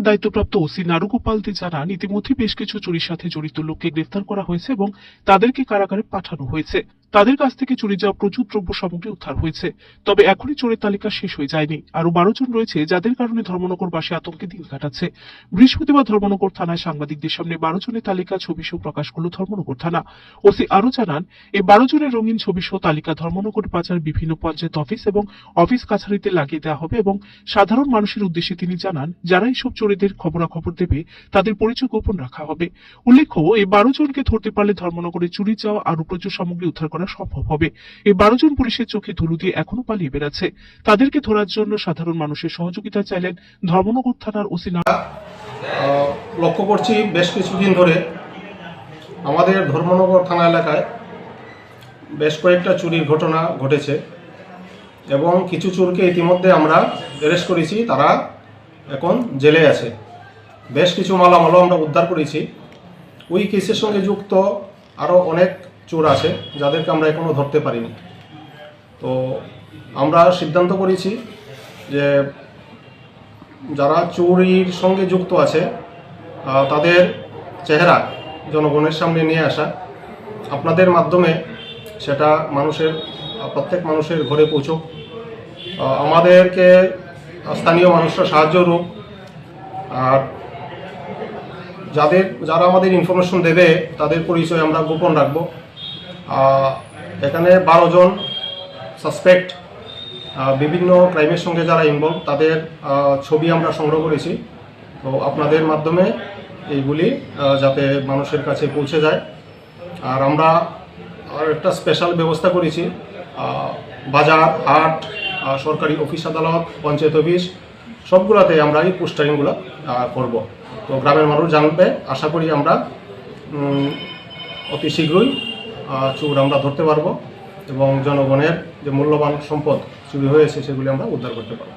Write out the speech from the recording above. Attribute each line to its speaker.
Speaker 1: দায়িত্বপ্রাপ্ত ওসি নারুগোপাল দে জানান, ইতিমধ্যে বেশ কিছু চুরির সাথে জড়িত লোককে গ্রেফতার করা হয়েছে এবং তাদেরকে কারাগারে পাঠানো হয়েছে। তাদের কাছ থেকে চুরি যাওয়া প্রচুর দ্রব্য সামগ্রী উদ্ধার হয়েছে। তবে এখনই চোরের তালিকা শেষ হয়ে যায়নি। আরও বারো জন রয়েছে যাদের কারণে ধর্মনগরবাসী আতঙ্কে দিন কাটাচ্ছে। বৃহস্পতিবার ধর্মনগর থানায় সাংবাদিকদের সামনে বারো জনের তালিকা ছবি সহ প্রকাশ করল ধর্মনগর থানা। ওসি আরও জানান এই বারো জনের রঙিন ছবি সহ তালিকা ধর্মনগর বাজার বিভিন্ন পঞ্চায়েত অফিস এবং অফিস কাছারিতে লাগিয়ে দেওয়া হবে এবং সাধারণ মানুষের উদ্দেশ্যে তিনি জানান, যারা এইসব চোরেদের খবরাখবর দেবে, তাদের পরিচয় গোপন রাখা হবে। উল্লেখ্য এই বারো জনকে ধরতে পারলে ধর্মনগরে চুরি যাওয়া আরও প্রচুর সামগ্রী উদ্ধার করা সম্ভব হবে। এই বারো জন পুলিশের চোখে ধুলো দিয়ে এখনও পালিয়ে বেড়াচ্ছে। তাদেরকে ধরার জন্য সাধারণ মানুষের সহযোগিতা চাইলেন ধর্মনগর থানার ওসি
Speaker 2: লক্ষ্য করছি বেশ কিছুদিন ধরে আমাদের ধর্মনগর থানা এলাকায় বেশ কয়েকটা চুরির ঘটনা ঘটেছে এবং কিছু চোরকে ইতিমধ্যে আমরা অ্যারেস্ট করেছি, তারা এখন জেলে আছে। বেশ কিছু মালামালও আমরা উদ্ধার করেছি। ওই কেসের সঙ্গে যুক্ত আরও অনেক চোর আছে, যাদেরকে আমরা এখনও ধরতে পারিনি। তো আমরা সিদ্ধান্ত করেছি যে যারা চুরির সঙ্গে যুক্ত আছে তাদের চেহারা জনগণের সামনে নিয়ে আসা, আপনাদের মাধ্যমে সেটা মানুষের প্রত্যেক মানুষের ঘরে পৌঁছুক। আমাদেরকে স্থানীয় মানুষরা সাহায্য রূপ আর যাদের, যারা আমাদের ইনফরমেশন দেবে, তাদের পরিচয় আমরা গোপন রাখব। এখানে বারো জন সাসপেক্ট বিভিন্ন ক্রাইমের সঙ্গে যারা ইনভলভ তাদের ছবি আমরা সংগ্রহ করেছি। তো আপনাদের মাধ্যমে এইগুলি যাতে মানুষের কাছে পৌঁছে যায়। আর আমরা আর একটা স্পেশাল ব্যবস্থা করেছি বাজার, হাট সরকারি অফিস আদালত, পঞ্চায়েত অফিস সবগুলোতে আমরা এই পোস্টারিংগুলো করব। তো গ্রামের মানুষ জানবে, আশা করি আমরা অতি শীঘ্রই চোর আমরা ধরতে পারব এবং জনগণের যে মূল্যবান সম্পদ চুরি হয়েছে, সেগুলি আমরা উদ্ধার করতে পারব।